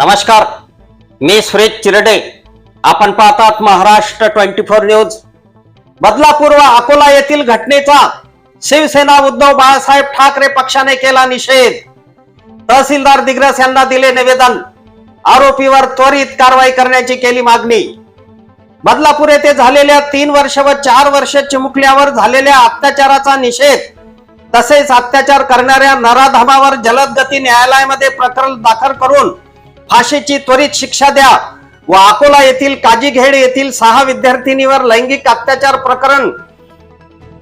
नमस्कार मी सुरेश चिरडे. आपण पाहतात Maharashtra twenty four news. Badlapur व अकोला येथील घटनेचा शिवसेना उद्धव बाळासाहेब ठाकरे पक्षाने केला निषेध. तहसीलदार दिग्रस यांना दिले निवेदन. आरोपीवर त्वरित कारवाई करण्याची केली मागणी. बदलापूर येथे झालेल्या तीन वर्ष व चार वर्ष चिमुकल्यावर झालेल्या अत्याचाराचा निषेध. तसेच अत्याचार करणाऱ्या नराधमावर जलद गती न्यायालयामध्ये प्रकरण दाखल करून फाशीची त्वरित शिक्षा द्या. व अकोला येथील काजीघेड येथील सहा विद्यार्थिनीवर लैंगिक अत्याचार प्रकरण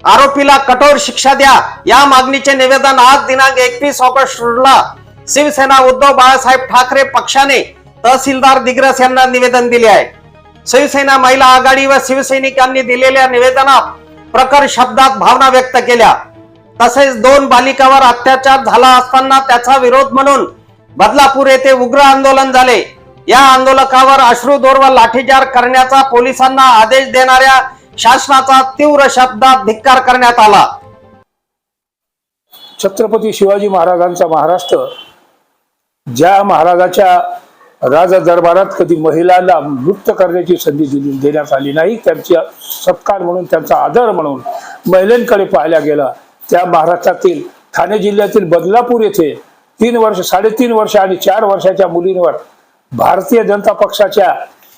आरोपीला कठोर शिक्षा द्या. या मागणीचे निवेदन आज दिनांक एकवीस ऑगस्ट ला शिवसेना उद्धव बाळासाहेब ठाकरे पक्षाने तहसीलदार दिग्रस यांना निवेदन दिले आहे. शिवसेना महिला आघाडी व शिवसैनिकांनी दिलेल्या निवेदनात प्रखर शब्दात भावना व्यक्त केल्या. तसेच दोन बालिकावर अत्याचार झाला असताना त्याचा विरोध म्हणून बदलापूर येथे उग्र आंदोलन झाले. या आंदोलकावर अश्रुधोर व लाठीचार करण्याचा पोलिसांना आदेश देणाऱ्या शासनाचा तीव्र शब्दात धिक्कार करण्यात आला. छत्रपती शिवाजी महाराजांचा महाराष्ट्र ज्या महाराजाच्या राजा दरबारात कधी महिलांना नृत्य करण्याची संधी दिली देण्यात आली नाही त्यांची सत्कार म्हणून त्यांचा आदर म्हणून महिलांकडे पाहिला गेला त्या महाराष्ट्रातील ठाणे जिल्ह्यातील बदलापूर येथे तीन वर्ष साडेतीन वर्ष आणि चार वर्षाच्या मुलींवर भारतीय जनता पक्षाच्या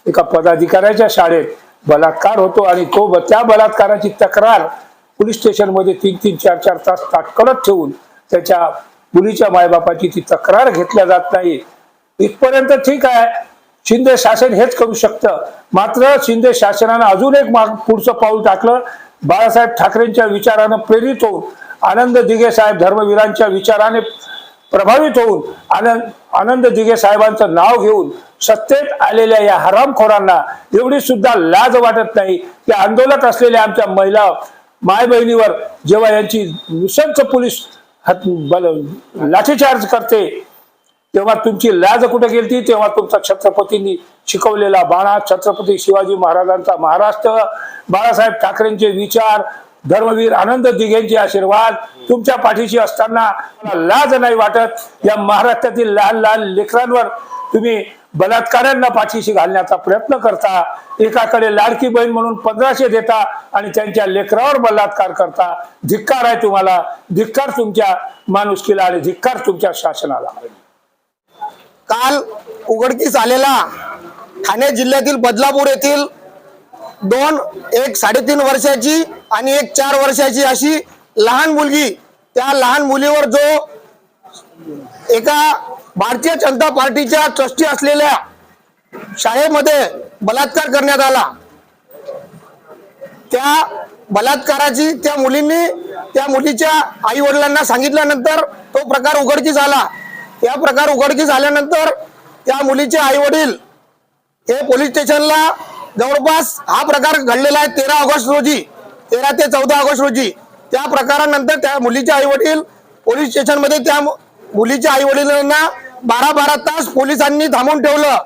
एका पदाधिकाऱ्याच्या शाळेत बलात्कार होतो आणि तो त्या बलात्काराची तक्रार पोलीस स्टेशनमध्ये तीन तीन चार चार तास ताटकळत ठेवून त्याच्या मुलीच्या मायबापाची ती तक्रार घेतल्या जात नाही. इथपर्यंत ठीक आहे. शिंदे शासन हेच करू शकतं. मात्र शिंदे शासनानं अजून एक माग पुढचं पाऊल टाकलं. बाळासाहेब ठाकरेंच्या विचारानं प्रेरित होऊन आनंद दिघे साहेब धर्मवीरांच्या विचाराने प्रभावित होऊन आनंद आनंद दिघे साहेबांचं नाव घेऊन सत्तेत आलेल्या या हरामखोरांना एवढी सुद्धा लाज वाटत नाही. की आंदोलक असलेल्या आमच्या महिला माय बहिणीवर जेव्हा यांची नुसंच पोलीस लाठीचार्ज करते तेव्हा तुमची लाज कुठे गेली तेव्हा तुमचा छत्रपतींनी शिकवलेला बाणा छत्रपती शिवाजी महाराजांचा महाराष्ट्र बाळासाहेब ठाकरेंचे विचार धर्मवीर आनंद दिघेंचे आशीर्वाद तुमच्या पाठीशी असताना लाज नाही वाटत. या महाराष्ट्रातील लहान लहान लेकरांवर तुम्ही बलात्कारांना पाठीशी घालण्याचा प्रयत्न करता. एकाकडे लाडकी बहीण म्हणून पंधराशे देता आणि त्यांच्या लेकरावर बलात्कार करता. धिक्कार आहे तुम्हाला. धिक्कार तुमच्या माणुसकीला आणि धिक्कार तुमच्या शासनाला. काल उघडकीस आलेला ठाणे जिल्ह्यातील बदलापूर येथील दोन एक साडेतीन वर्षाची आणि एक चार वर्षाची अशी लहान मुलगी. त्या लहान मुलीवर जो एका भारतीय जनता पार्टीच्या ट्रस्टी असलेल्या शाळेमध्ये बलात्कार करण्यात आला. त्या बलात्काराची त्या मुलींनी त्या मुलीच्या आई वडिलांना सांगितल्यानंतर तो प्रकार उघडकीस आला. या प्रकार उघडकीस आल्यानंतर त्या मुलीचे आई वडील हे पोलीस स्टेशनला जवळपास हा प्रकार घडलेला आहे तेरा ऑगस्ट रोजी तेरा ते चौदा ऑगस्ट रोजी. त्या प्रकारानंतर त्या मुलीचे आई वडील पोलीस स्टेशनमध्ये त्या मुलीच्या आई वडिलांना बारा बारा तास पोलिसांनी थांबवून ठेवलं.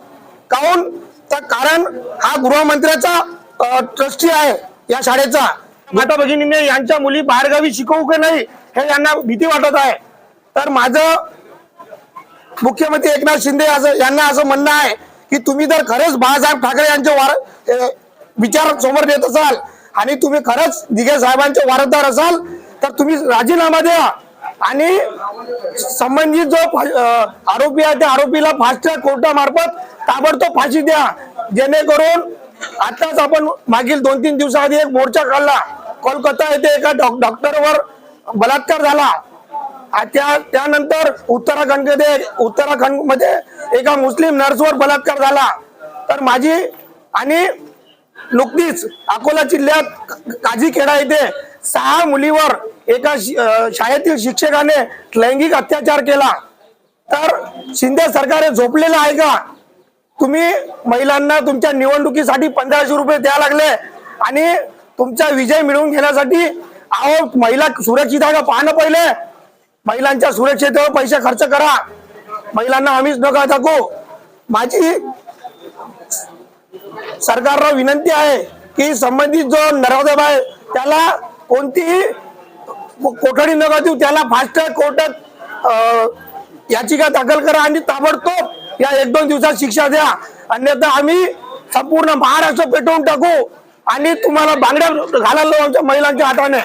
काऊन तर कारण हा गृहमंत्र्याचा ट्रस्टी आहे या शाळेचा. माता भगिनीने यांच्या मुली बाहेरगावी शिकवू की नाही हे यांना भीती वाटत आहे. तर माझं मुख्यमंत्री एकनाथ शिंदे असं यांना असं म्हणणं आहे की तुम्ही जर खरंच बाळासाहेब ठाकरे यांचे वार विचार समोर नेत असाल आणि तुम्ही खरंच दिघे साहेबांचे वारसदार असाल तर तुम्ही राजीनामा द्या. आणि संबंधित जो फा- आरोपी आहे त्या आरोपीला फास्ट ट्रॅक कोर्टामार्फत ताबडतोब फाशी द्या. जेणेकरून आताच आपण मागील दोन तीन दिवसाआधी एक मोर्चा काढला. कोलकाता येथे एका डॉक्टरवर बलात्कार झाला. त्या त्यानंतर उत्तराखंड उत्तराखंडमध्ये एका मुस्लिम नर्सवर बलात्कार झाला. तर माझी आणि नुकतीच अकोला जिल्ह्यात काजीखेडा येथे सहा मुलीवर एका शि- शाळेतील शिक्षकाने लैंगिक अत्याचार केला. तर शिंदे सरकार झोपलेलं आहे का? तुम्ही महिलांना तुमच्या निवडणुकीसाठी पंधराशे रुपये द्यायला लागले आणि तुमचा विजय मिळवून घेण्यासाठी अहो महिला सुरक्षित आहे का? पाहणं पहिले. महिलांच्या सुरक्षेवर पैसे खर्च करा. महिलांना आम्हीच नका दाखवू माझी सरकारला विनंती आहे की संबंधित जो नरवदेव आहे त्याला कोणतीही कोठडी नका देऊ त्याला फास्ट ट्रॅक कोर्टात अं, याचिका दाखल करा आणि ताबडतोब या एक दोन दिवसात शिक्षा द्या. अन्यथा आम्ही संपूर्ण महाराष्ट्र पेटवून टाकू आणि तुम्हाला बांगड्या घालायला आमच्या महिलांच्या हाताने.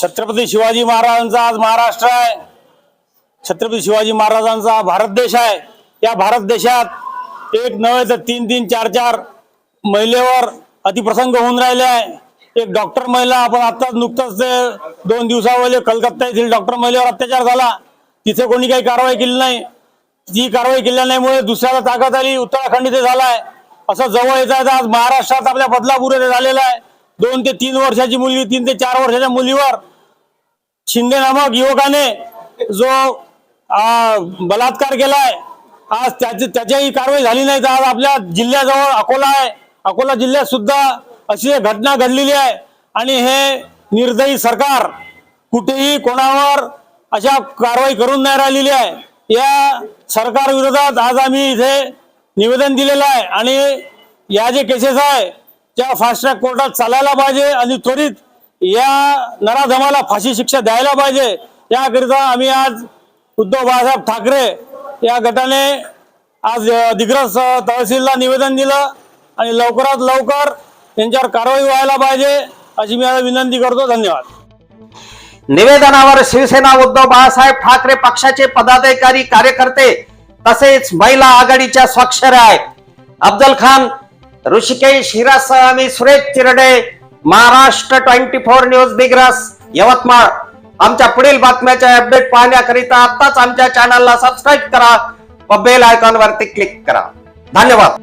छत्रपती शिवाजी महाराजांचा आज महाराष्ट्र आहे. छत्रपती शिवाजी महाराजांचा भारत देश आहे. या भारत देशात एक नव्हे तर तीन तीन चार चार महिलेवर अतिप्रसंग होऊन राहिले आहे. एक डॉक्टर महिला आपण आत्ताच नुकतंच ते दोन दिवसावले कलकत्ता येथील डॉक्टर महिलेवर अत्याचार झाला. तिथे कोणी काही कारवाई केली नाही. ती कारवाई केल्या नाहीमुळे दुसऱ्याला ताकद आली उत्तराखंड इथे आहे असं जवळ येत आहे. तर आज महाराष्ट्रात आपल्या बदलापूर येथे झालेला आहे. दोन ते तीन वर्षाची मुलगी तीन ते चार वर्षाच्या मुलीवर शिंदे नामक युवकाने जो बलात्कार केलाय आज त्याची त्याच्याही कारवाई झाली नाही तर आज आपल्या जिल्ह्याजवळ अकोला आहे. अकोला जिल्ह्यात सुद्धा अशी एक घटना घडलेली आहे. आणि हे निर्दयी सरकार कुठेही कोणावर अशा कारवाई करून नाही राहिलेली आहे. या सरकार विरोधात आज आम्ही इथे निवेदन दिलेलं आहे. आणि या जे केसेस आहे त्या फास्ट ट्रॅक कोर्टात चालायला पाहिजे आणि त्वरित या नराधमाला फाशी शिक्षा द्यायला पाहिजे. याकरिता आम्ही आज उद्धव बाळासाहेब ठाकरे या गटाने आज दिग्रस तहसीलला निवेदन दिलं आणि लवकरात लवकर त्यांच्यावर कारवाई व्हायला पाहिजे अशी मी आता विनंती करतो. धन्यवाद. निवेदनावर शिवसेना उद्धव बाळासाहेब ठाकरे पक्षाचे पदाधिकारी कार्यकर्ते तसेच महिला आघाडीच्या स्वाक्षर आहेत. अफजल खान ऋषिकेश हिरासह आम्ही Suresh Chirde Maharashtra twenty four news Digras Yavatmal. आमच्या पुढील बातम्याच्या अपडेट पाहण्याकरिता आताच आमच्या चॅनलला सबस्क्राईब करा व बेल आयकॉन वरती क्लिक करा. धन्यवाद.